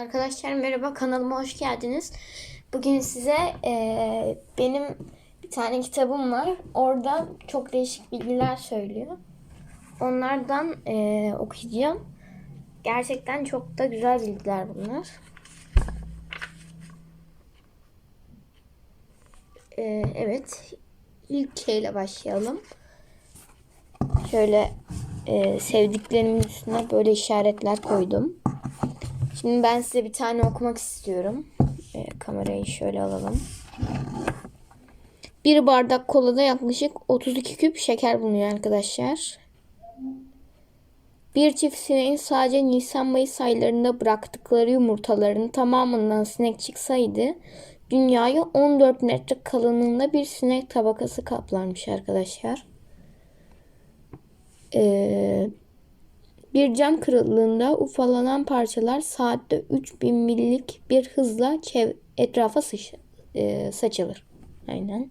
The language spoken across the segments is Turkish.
Arkadaşlar merhaba kanalıma hoş geldiniz. Bugün size eee, benim bir tane kitabım var. Orada çok değişik bilgiler söylüyor. Onlardan eee, okuyacağım. Gerçekten çok da güzel bilgiler bunlar. Eee, evet. İlk şeyle başlayalım. Şöyle eee, sevdiklerimin üstüne böyle işaretler koydum. Şimdi ben size bir tane okumak istiyorum. Ee, kamerayı şöyle alalım. Bir bardak kolada yaklaşık 32 küp şeker bulunuyor arkadaşlar. Bir çift sineğin sadece Nisan-Mayıs aylarında bıraktıkları yumurtaların tamamından sinek çıksaydı dünyayı 14 metre kalınlığında bir sinek tabakası kaplarmış arkadaşlar. Ee, bir cam kırıklığında ufalanan parçalar saatte 3000 millik bir hızla etrafa e, saçılır. Aynen.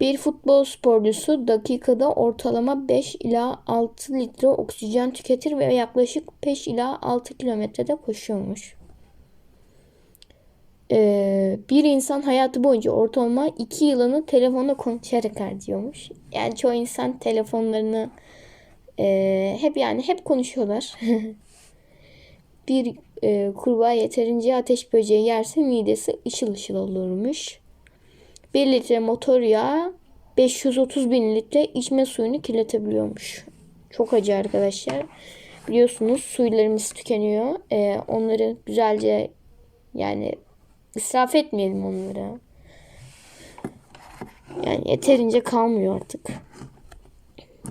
Bir futbol sporcusu dakikada ortalama 5 ila 6 litre oksijen tüketir ve yaklaşık 5 ila 6 kilometrede koşuyormuş. Ee, bir insan hayatı boyunca ortalama 2 yılını telefonla konuşarak harcıyormuş. Yani çoğu insan telefonlarını ee, hep yani hep konuşuyorlar. bir e, kurbağa yeterince ateş böceği yerse midesi ışıl ışıl olurmuş. 1 litre motor yağı 530 bin litre içme suyunu kirletebiliyormuş. Çok acı arkadaşlar. Biliyorsunuz suylarımız tükeniyor. Ee, onları güzelce yani israf etmeyelim onları. Yani yeterince kalmıyor artık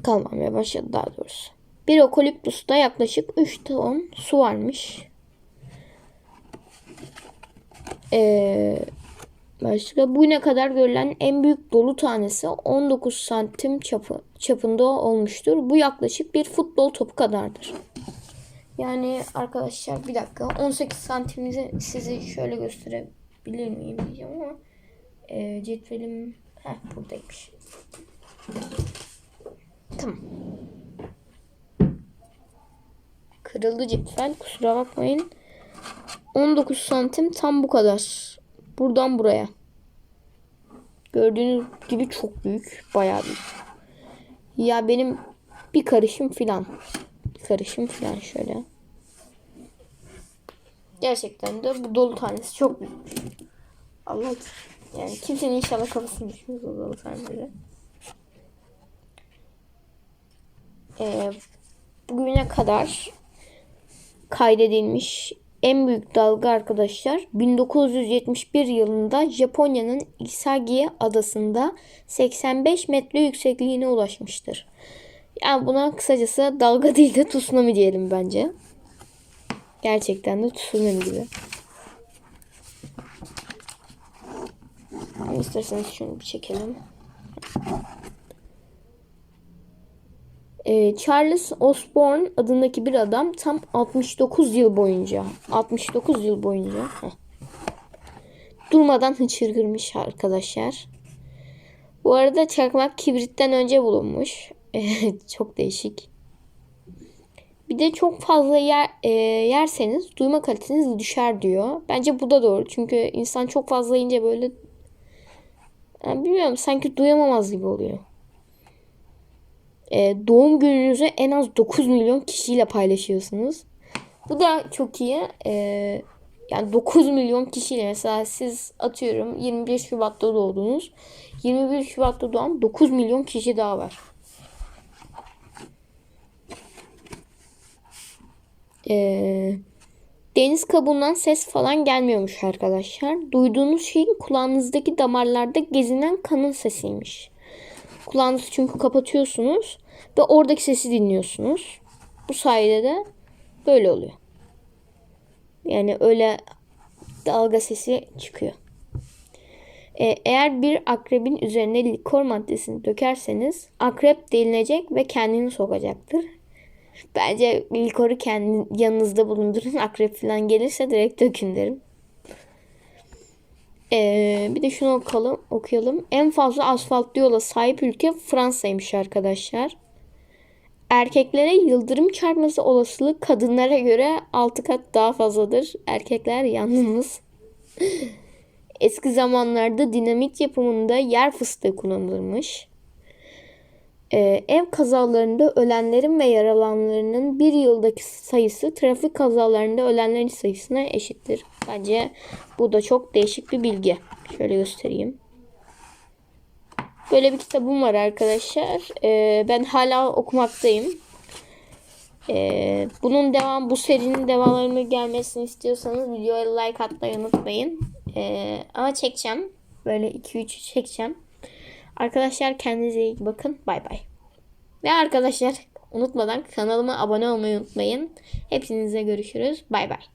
kalmamaya başladı daha doğrusu. Bir okaliptusta yaklaşık 3 ton su varmış. Ee, başka bugüne kadar görülen en büyük dolu tanesi 19 santim çapı, çapında olmuştur. Bu yaklaşık bir futbol topu kadardır. Yani arkadaşlar bir dakika 18 santimizi size şöyle gösterebilir miyim diyeceğim ama e, cetvelim heh, buradaymış. Tamam. Kırıldı cetvel. Kusura bakmayın. 19 santim tam bu kadar. Buradan buraya. Gördüğünüz gibi çok büyük. Bayağı büyük. Ya benim bir karışım filan. Bir karışım filan şöyle. Gerçekten de bu dolu tanesi çok büyük. Allah yani kimsenin inşallah kafasını düşmez o dolu taneleri. E, bugüne kadar kaydedilmiş en büyük dalga arkadaşlar 1971 yılında Japonya'nın Isagi adasında 85 metre yüksekliğine ulaşmıştır. Yani buna kısacası dalga değil de tsunami diyelim bence. Gerçekten de tsunami gibi. İsterseniz şunu bir çekelim. Ee, Charles Osborne adındaki bir adam tam 69 yıl boyunca 69 yıl boyunca heh, durmadan hıçırgırmış arkadaşlar. Bu arada çakmak kibritten önce bulunmuş. çok değişik. Bir de çok fazla yer, e, yerseniz duyma kaliteniz düşer diyor. Bence bu da doğru. Çünkü insan çok fazla yiyince böyle yani bilmiyorum sanki duyamamaz gibi oluyor e, doğum gününüzü en az 9 milyon kişiyle paylaşıyorsunuz. Bu da çok iyi. E, yani 9 milyon kişiyle mesela siz atıyorum 21 Şubat'ta doğdunuz. 21 Şubat'ta doğan 9 milyon kişi daha var. Eee Deniz kabuğundan ses falan gelmiyormuş arkadaşlar. Duyduğunuz şey kulağınızdaki damarlarda gezinen kanın sesiymiş. Kulağınızı çünkü kapatıyorsunuz ve oradaki sesi dinliyorsunuz. Bu sayede de böyle oluyor. Yani öyle dalga sesi çıkıyor. Ee, eğer bir akrebin üzerine likor maddesini dökerseniz akrep delinecek ve kendini sokacaktır. Bence likoru kendi yanınızda bulundurun. Akrep falan gelirse direkt dökün derim. Ee, bir de şunu okuyalım, okuyalım. En fazla asfaltlı yola sahip ülke Fransa'ymış arkadaşlar. Erkeklere yıldırım çarpması olasılığı kadınlara göre 6 kat daha fazladır. Erkekler yalnız. Eski zamanlarda dinamit yapımında yer fıstığı kullanılırmış. Ee, ev kazalarında ölenlerin ve yaralananların bir yıldaki sayısı trafik kazalarında ölenlerin sayısına eşittir. Bence bu da çok değişik bir bilgi. Şöyle göstereyim. Böyle bir kitabım var arkadaşlar. Ee, ben hala okumaktayım. Ee, bunun devam, bu serinin devamlarını gelmesini istiyorsanız videoya like atmayı unutmayın. Ee, ama çekeceğim. Böyle 2-3 çekeceğim. Arkadaşlar kendinize iyi bakın. Bay bay. Ve arkadaşlar unutmadan kanalıma abone olmayı unutmayın. Hepinize görüşürüz. Bay bay.